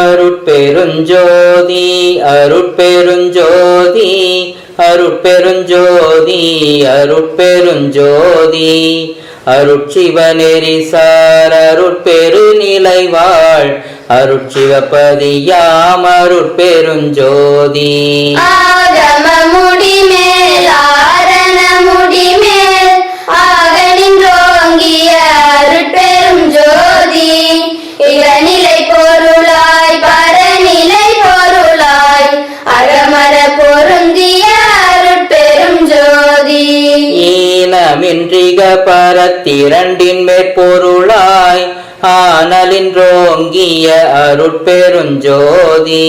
அருட்பெருஞ்சோதி அருட்பெருஞ்சோதி அருட்பெருஞ்சோதி அருட்பெருஞ்சோதி. அருட்சிவநெறிசார் அருட்பெருநிலை வாழ் அருட்சிவபதியாம் அருட்பெருஞ்சோதி. ஆகம முடிமேல் இரண்டின் மேற்பொருளாய் ஆனலின்றோங்கிய அருட்பெருஞ்சோதி.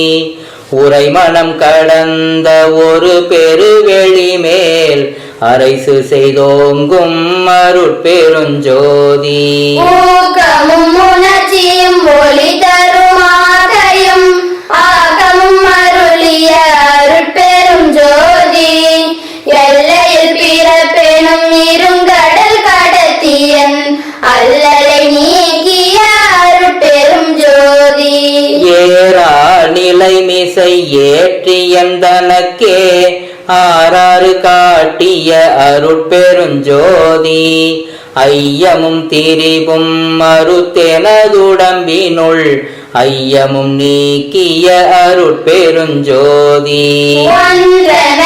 உரைமணம் கடந்த ஒரு பெருவெளி மேல் அரைசு செய்தோங்கும் அருட்பெருஞ்சோதி. உணர்ச்சியும் ஒளி தருமாதையும் அல்லலை நீக்கிய அருட்பெரும் ஜோதி. ஏறா நிலை மிசை ஏற்றியந்தனக்கே ஆறாறு காட்டிய அருட்பெருஞ்சோதி ஐயமும் திரிவும் மறுத்தெனதுடம்பினுள் ஐயமும் நீக்கிய அருட்பெருஞ்சோதி ஒன்றன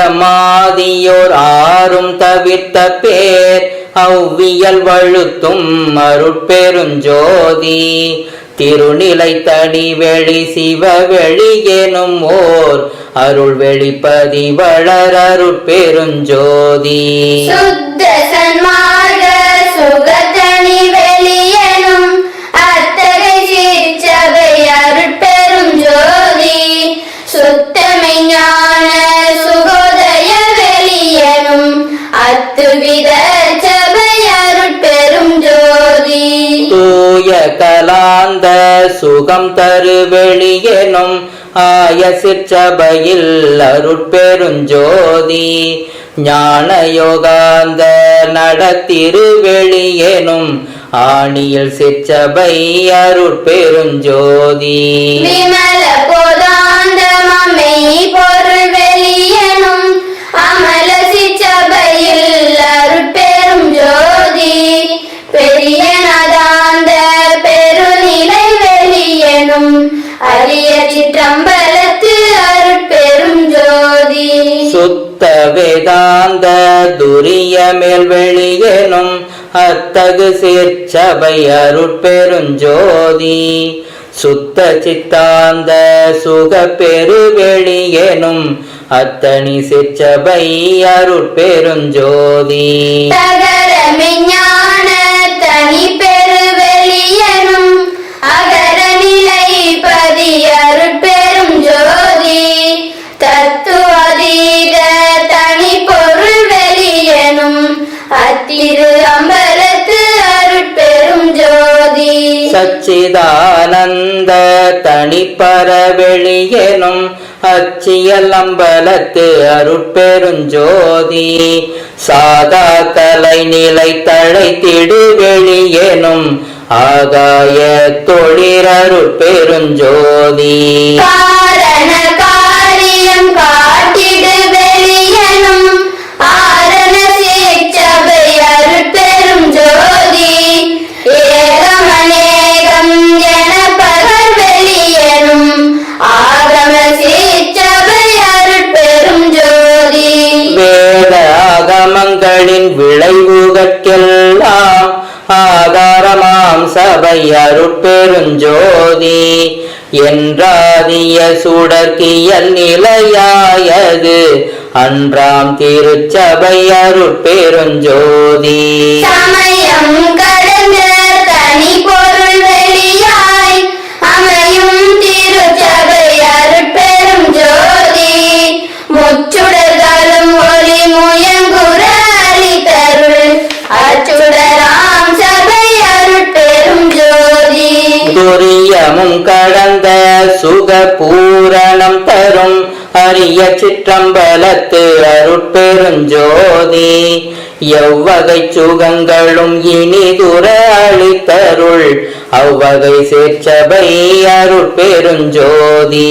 ஔவியமாதியோர் ஆறும் தவிர்த்த பேர் அவ்வியல் வழுத்தும் அருட்பெருஞ்சோதி திருநிலை தடி வெளி சிவ வெளியேனும் ஓர் அருள் வெளிப்பதி வளர் அருட்பெருஞ்சோதி ஆய கலாந்த சுகம் தரு வெளியெனும் ஆய சிற்றபையில் அருட்பெருஞ்சோதி. ஞான யோகாந்த நடத்திருவெளியெனும் ஆணியில் சிற்றபை அருட்பெருஞ்சோதி. விமல போதாந்தமமை சுத்த வேதாந்த துரிய மேல் வெளியேனும் அத்தகு சீர்ச்சபை அருட்பெருஞ்சோதி. சுத்த சித்தாந்த சுக பெருவெளியெனும் அத்தனி சிற்சபை அருட்பெருஞ்சோதி. தகர மெஞ்ஞான தனி அத்திரு அம்பலத்து அருட்பெரும் ஜோதி. சச்சிதானந்த தனிப்பரவெளியெனும் அச்சியல் அம்பலத்து அருட்பெருஞ்சோதி சாதா கலை நிலை தழைத்திடுவெளியெனும் ஆகாய தொழிறருட்பெருஞ்சோதி காரண ஆதாரமாம் அருட்பெருஞ்சோதி என்றாதிய சுடர்க்கியல் நிலையாயது. அன்றாம் திருச்சபை அருட்பெருஞ்சோதி அகலமும் கடந்த சுக பூரணம் தரும். அரிய சிற்றம்பலத்து அருட்பெருஞ்சோதி. எவ்வகை சுகங்களும் இனிதுர அளித்தருள். அவ்வகை சேர்ச்சபை அருட்பெருஞ்சோதி.